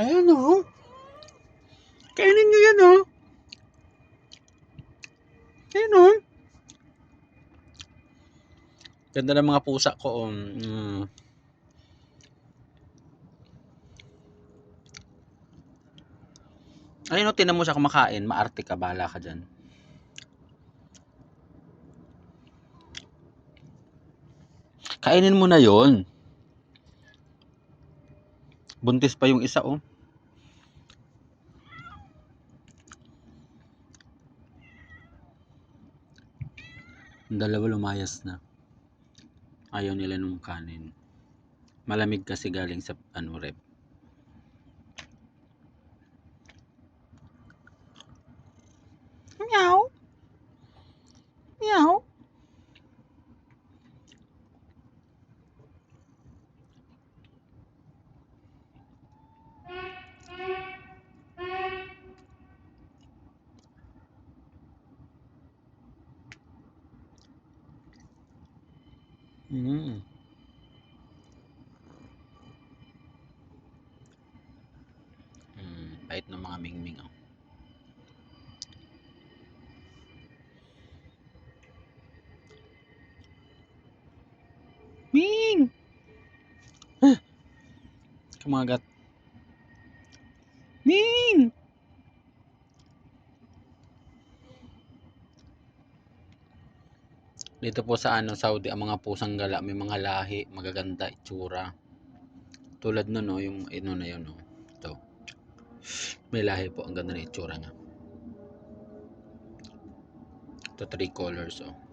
Ayan o. Kainin nyo yan o. Ayan o. Ganda ng mga pusa ko. oh. Mm. Ayun o, tinan mo siya kumakain. Maarte ka, bahala ka dyan. Kainin mo na yon. Buntis pa yung isa, oh. Dalawa lumayas na. Ayaw nila nung kanin. Malamig kasi galing sa ano rep. Meow. Mm. Mm, bait ng mga mingming oh. Ming! Ah! Kumagat. Ming! Dito po sa ano, Saudi, ang mga pusang gala, may mga lahi, magaganda, itsura. Tulad nun, no, yung ino na yun, no. Ito. May lahi po, ang ganda na itsura niya. Ito, three colors, oh.